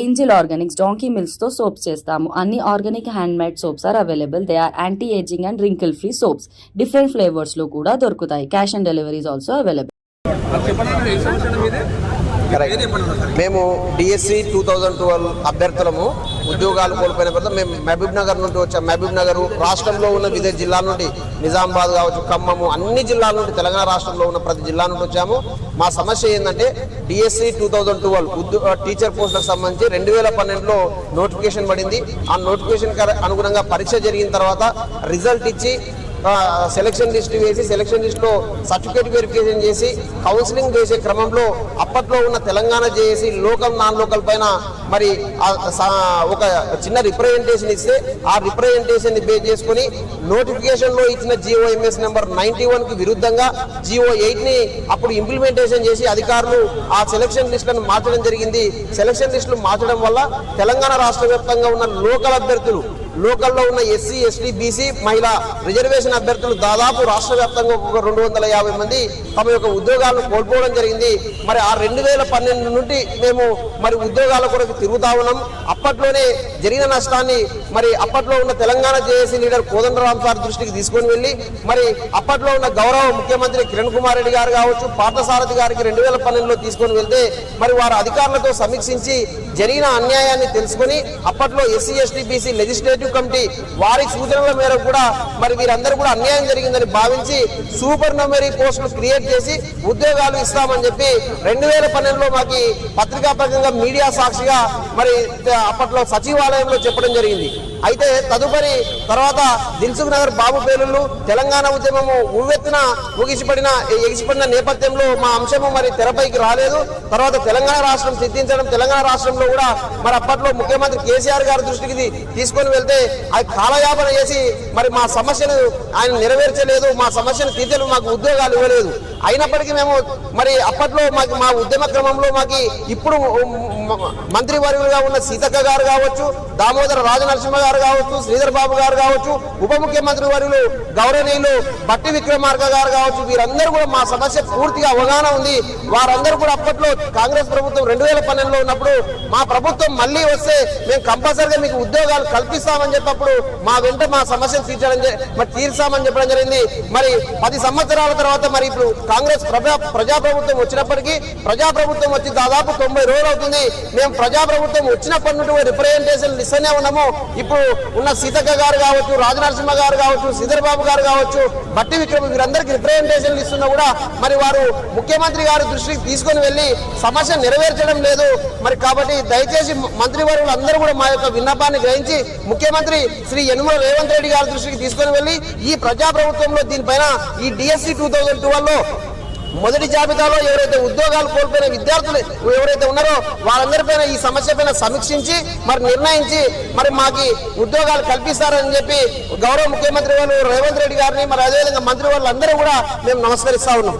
Angel Organics donkey మిల్క్స్తో soaps చేస్తాము. అన్ని organic hand made soaps are available. They are anti ageing and wrinkle free soaps. Different ఫ్లేవర్స్లో కూడా దొరుకుతాయి. Cash on deliveries also available. Correct. మేము DSC two thousand twelve అభ్యర్థులము ఉద్యోగాలు కోల్పోయిన తర్వాత మేము మహబూబ్ నగర్ నుండి వచ్చాం మహబూబ్ నగర్ రాష్ట్రంలో ఉన్న వివిధ జిల్లాల నుండి నిజామాబాద్ కావచ్చు ఖమ్మము అన్ని జిల్లాల నుండి తెలంగాణ రాష్ట్రంలో ఉన్న ప్రతి జిల్లా నుండి వచ్చాము మా సమస్య ఏంటంటే డిఎస్సి టూ థౌజండ్ ట్వెల్వ్ ఉద్యో టీచర్ పోస్టులకు సంబంధించి రెండు వేల పన్నెండులో నోటిఫికేషన్ పడింది ఆ నోటిఫికేషన్ అనుగుణంగా పరీక్ష జరిగిన తర్వాత రిజల్ట్ ఇచ్చి సెలక్షన్ లిస్ట్ వేసి సెలక్షన్ లిస్టులో సర్టిఫికేట్ వెరిఫికేషన్ చేసి కౌన్సిలింగ్ చేసే క్రమంలో అప్పట్లో ఉన్న తెలంగాణ చేసి లోకల్ నాన్ లోకల్ పైన మరి ఒక చిన్న రిప్రజెంటేషన్ ఇస్తే ఆ రిప్రజెంటేషన్ పే బేస్ చేసుకుని నోటిఫికేషన్లో ఇచ్చిన జిఓఎంఎస్ నెంబర్ నైన్టీ వన్కి విరుద్ధంగా జిఓ ఎయిట్ని అప్పుడు ఇంప్లిమెంటేషన్ చేసి అధికారులు ఆ సెలక్షన్ లిస్టులను మార్చడం జరిగింది. సెలక్షన్ లిస్టులు మార్చడం వల్ల తెలంగాణ రాష్ట్ర వ్యాప్తంగా ఉన్న లోకల్ అభ్యర్థులు లోకల్లో ఉన్న ఎస్సీ ఎస్టీ బీసీ మహిళా రిజర్వేషన్ అభ్యర్థులు దాదాపు రాష్ట్ర వ్యాప్తంగా ఒక రెండు వందల యాభై మంది తమ యొక్క ఉద్యోగాలను కోల్పోవడం జరిగింది. మరి ఆ రెండు వేల పన్నెండు నుండి మేము మరి ఉద్యోగాల కొరకు తిరుగుతా ఉన్నాం. అప్పట్లోనే జరిగిన నష్టాన్ని మరి అప్పట్లో ఉన్న Telangana JAC leader Kodandaram sir దృష్టికి తీసుకొని వెళ్ళి మరి అప్పట్లో ఉన్న గౌరవ ముఖ్యమంత్రి కిరణ్ కుమార్ రెడ్డి గారు కావచ్చు పార్థసారథి గారికి రెండు వేల పన్నెండులో తీసుకొని వెళ్తే మరి వారు అధికారులతో సమీక్షించి జరిగిన అన్యాయాన్ని తెలుసుకుని అప్పట్లో SC ST BC legislative committee వారి సూచనల మేరకు కూడా మరి వీరందరూ కూడా అన్యాయం జరిగిందని భావించి సూపర్ నమరీ పోస్టులు క్రియేట్ చేసి ఉద్యోగాలు ఇస్తామని చెప్పి రెండు వేల పన్నెండులో మాకి పత్రికాపరంగా మీడియా సాక్షిగా మరి అప్పట్లో సచివాలయంలో చెప్పడం జరిగింది. అయితే తదుపరి తర్వాత దిల్సుఖ్ నగర్ బాబు పేలుళ్ళు తెలంగాణ ఉద్యమము ఉవ్వెత్తున ముగిసిపడిన ఎగిసిపడిన నేపథ్యంలో మా అంశము మరి తెరపైకి రాలేదు. తర్వాత తెలంగాణ రాష్ట్రం సిద్ధించడం తెలంగాణ రాష్ట్రంలో కూడా మరి అప్పట్లో ముఖ్యమంత్రి కేసీఆర్ గారి దృష్టికి తీసుకొని వెళ్తే అది కాలయాపన చేసి మరి మా సమస్యను ఆయన నెరవేర్చలేదు మా సమస్యను తీర్చలేదు మాకు ఉద్యోగాలు ఇవ్వలేదు. అయినప్పటికీ మేము మరి అప్పట్లో మాకు మా ఉద్యమ క్రమంలో మాకు ఇప్పుడు మంత్రి వర్యులుగా ఉన్న సీతక్క గారు కావచ్చు దామోదర రాజనరసింహ గారు కావచ్చు శ్రీధర్ బాబు గారు కావచ్చు ఉప ముఖ్యమంత్రి వర్యులు గౌరవనీయులు బట్టి విక్రమార్క గారు కావచ్చు వీరందరూ కూడా మా సమస్య పూర్తిగా అవగాహన ఉంది. వారందరూ కూడా అప్పట్లో కాంగ్రెస్ ప్రభుత్వం రెండు వేల పన్నెండులో ఉన్నప్పుడు మా మా ప్రభుత్వం మళ్ళీ వస్తే మేము కంపల్సరిగా మీకు ఉద్యోగాలు కల్పిస్తామని చెప్పప్పుడు మా వెంట మా సమస్యను తీర్చడం మరి తీర్చామని చెప్పడం జరిగింది. మరి పది సంవత్సరాల తర్వాత మరి ఇప్పుడు కాంగ్రెస్ ప్రజా ప్రజాప్రభుత్వం వచ్చినప్పటికీ ప్రజాప్రభుత్వం వచ్చి దాదాపు తొంభై రోజులు అవుతుంది. మేము ప్రజాప్రభుత్వం వచ్చినప్పటి నుండి రిప్రజెంటేషన్ ఇస్తూనే ఉన్నాము. ఇప్పుడు ఉన్న సీతక్క గారు కావచ్చు రాజనరసింహ గారు కావచ్చు శ్రీధర్ గారు కావచ్చు బట్టి విక్రమ్ వీరందరికీ రిప్రజెంటేషన్లు ఇస్తున్నా కూడా మరి వారు ముఖ్యమంత్రి గారి దృష్టికి తీసుకొని వెళ్ళి సమస్య నెరవేర్చడం లేదు. మరి కాబట్టి దయచేసి మంత్రివర్యులు అందరూ కూడా మా యొక్క విన్నపాన్ని గ్రహించి ముఖ్యమంత్రి శ్రీ యనుమల రేవంత్ రెడ్డి గారి దృష్టికి తీసుకొని వెళ్ళి ఈ ప్రజా ప్రభుత్వంలో దీనిపైన ఈ డిఎస్సి టూ థౌజండ్లో మొదటి జాబితాలో ఎవరైతే ఉద్యోగాలు కోల్పోయిన విద్యార్థులు ఎవరైతే ఉన్నారో వాళ్ళందరిపైన ఈ సమస్య పైన సమీక్షించి మరి నిర్ణయించి మరి మాకు ఉద్యోగాలు కల్పిస్తారని చెప్పి గౌరవ ముఖ్యమంత్రి వారు రేవంత్ రెడ్డి గారిని మరి అదేవిధంగా మంత్రి వాళ్ళందరూ కూడా మేము నమస్కరిస్తా ఉన్నాం.